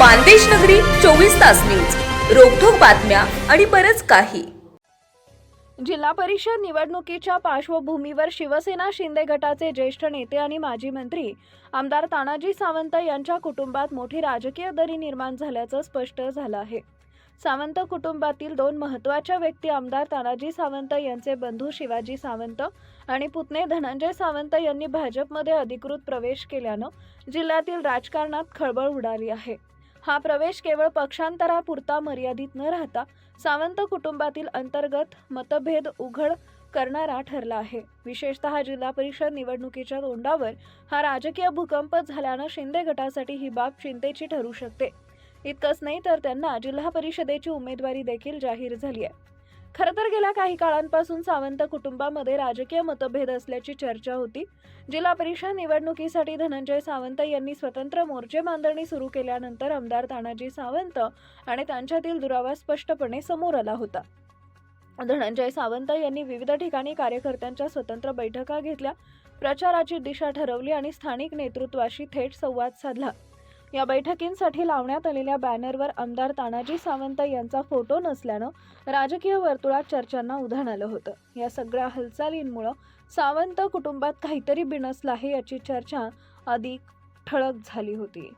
मानदेश नगरी चोवीस तास न्यूज. रोखोक बातम्या आणि बरच काही. जिल्हा परिषद निवडणुकीच्या पार्श्वभूमीवर शिवसेना शिंदे गटाचे ज्येष्ठ नेते आणि माजी मंत्री आमदार तानाजी सावंत यांच्या कुटुंबात मोठी राजकीय दरी निर्माण झाल्याचं स्पष्ट झालं आहे. सावंत कुटुंबातील दोन महत्त्वाच्या व्यक्ती आमदार तानाजी सावंत यांचे बंधू शिवाजी सावंत आणि पुतणे धनंजय सावंत यांनी भाजपमध्ये अधिकृत प्रवेश केल्यानं जिल्ह्यातील राजकारणात खळबळ उडाली आहे. हा प्रवेश केवळ पक्षांतरापुरता मर्यादित न राहता सावंत कुटुंबातील अंतर्गत मतभेद उघड करणारा ठरला आहे. विशेषतः जिल्हा परिषद निवडणुकीच्या तोंडावर हा राजकीय भूकंप झाल्यानं शिंदे गटासाठी ही बाब चिंतेची ठरू शकते. इतकंच नाही तर त्यांना जिल्हा परिषदेची उमेदवारी देखील जाहीर झाली आहे. खरं तर गेल्या काही काळांपासून सावंत कुटुंबामध्ये राजकीय मतभेद असल्याची चर्चा होती. जिल्हा परिषद निवडणुकीसाठी धनंजय सावंत यांनी स्वतंत्र मोर्चे बांधणी सुरू केल्यानंतर आमदार तानाजी सावंत आणि त्यांच्यातील दुरावा स्पष्टपणे समोर आला होता. धनंजय सावंत यांनी विविध ठिकाणी कार्यकर्त्यांच्या स्वतंत्र बैठका घेतल्या. प्रचाराची दिशा ठरवली आणि स्थानिक नेतृत्वाशी थेट संवाद साधला. या बैठकींसाठी लावण्यात आलेल्या बॅनरवर आमदार तानाजी सावंत यांचा फोटो नसल्यानं राजकीय वर्तुळात चर्चांना उधाण आलं होतं. या सगळ्या हालचालींमुळं सावंत कुटुंबात काहीतरी बिनसलं आहे याची चर्चा अधिक ठळक झाली होती.